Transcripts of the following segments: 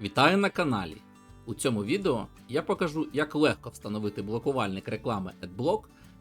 Вітаю на каналі! У цьому відео я покажу, як легко встановити блокувальник реклами AdBlock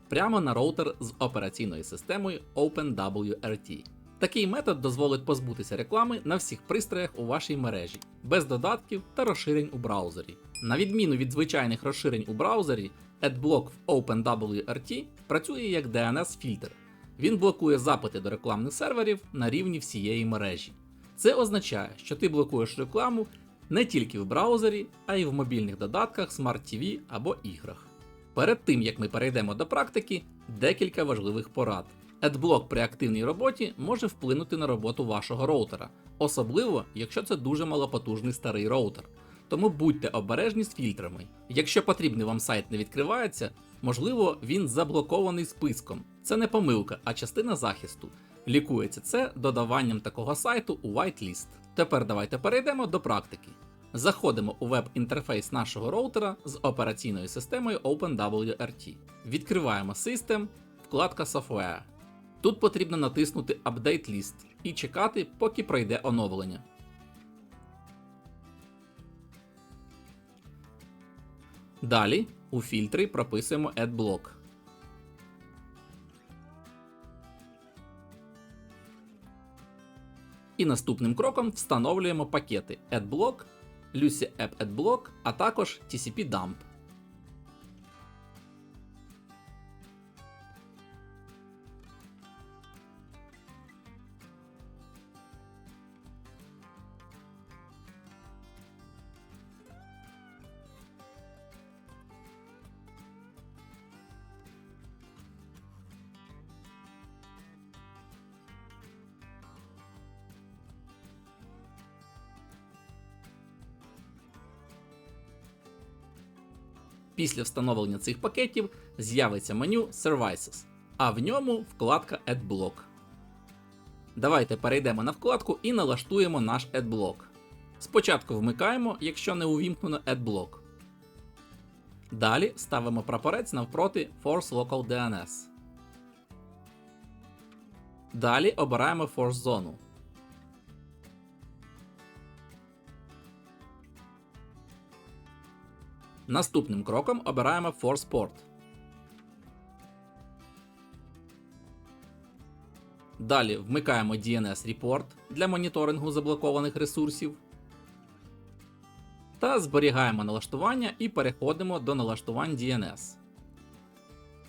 прямо на роутер з операційною системою OpenWRT. Такий метод дозволить позбутися реклами на всіх пристроях у вашій мережі, без додатків та розширень у браузері. На відміну від звичайних розширень у браузері, AdBlock в OpenWRT працює як DNS-фільтр. Він блокує запити до рекламних серверів на рівні всієї мережі. Це означає, що ти блокуєш рекламу не тільки в браузері, а й в мобільних додатках Smart TV або іграх. Перед тим як ми перейдемо до практики, декілька важливих порад. AdBlock при активній роботі може вплинути на роботу вашого роутера, особливо якщо це дуже малопотужний старий роутер. Тому будьте обережні з фільтрами. Якщо потрібний вам сайт не відкривається, можливо, він заблокований списком. Це не помилка, а частина захисту. Лікується це додаванням такого сайту у whitelist. Тепер давайте перейдемо до практики. Заходимо у веб-інтерфейс нашого роутера з операційною системою OpenWRT. Відкриваємо System, вкладка Software. Тут потрібно натиснути Update List і чекати, поки пройде оновлення. Далі у фільтрі прописуємо AdBlock. І наступним кроком встановлюємо пакети AdBlock, Lucy App AdBlock, а також TCP Dump. Після встановлення цих пакетів з'явиться меню Services, а в ньому вкладка AdBlock. Давайте перейдемо на вкладку і налаштуємо наш AdBlock. Спочатку вмикаємо, якщо не увімкнено AdBlock. Далі ставимо прапорець навпроти Force Local DNS. Далі обираємо Force зону. Наступним кроком обираємо Force Port. Далі вмикаємо DNS Report для моніторингу заблокованих ресурсів. Та зберігаємо налаштування і переходимо до налаштувань DNS.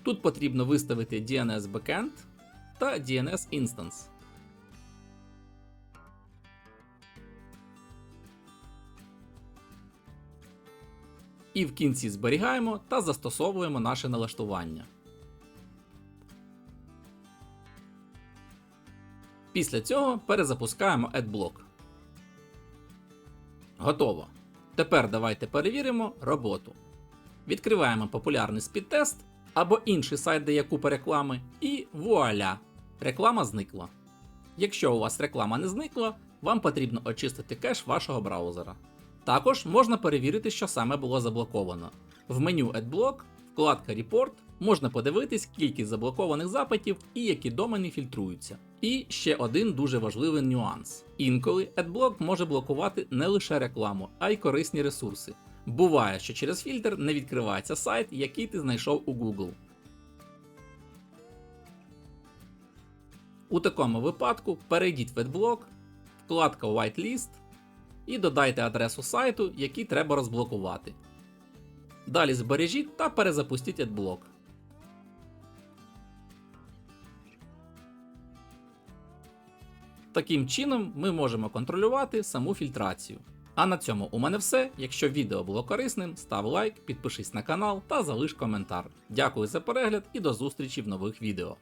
Тут потрібно виставити DNS Backend та DNS Instance. І в кінці зберігаємо та застосовуємо наше налаштування. Після цього перезапускаємо AdBlock. Готово. Тепер давайте перевіримо роботу. Відкриваємо популярний спідтест або інший сайт, де є купа реклами, і вуаля! Реклама зникла. Якщо у вас реклама не зникла, вам потрібно очистити кеш вашого браузера. Також можна перевірити, що саме було заблоковано. В меню AdBlock, вкладка Report, можна подивитись кількість заблокованих запитів і які домени фільтруються. І ще один дуже важливий нюанс: інколи AdBlock може блокувати не лише рекламу, а й корисні ресурси. Буває, що через фільтр не відкривається сайт, який ти знайшов у Google. У такому випадку перейдіть в AdBlock, вкладка Whitelist і додайте адресу сайту, який треба розблокувати. Далі збережіть та перезапустіть AdBlock. Таким чином ми можемо контролювати саму фільтрацію. А на цьому у мене все. Якщо відео було корисним, став лайк, підпишись на канал та залиш коментар. Дякую за перегляд і до зустрічі в нових відео.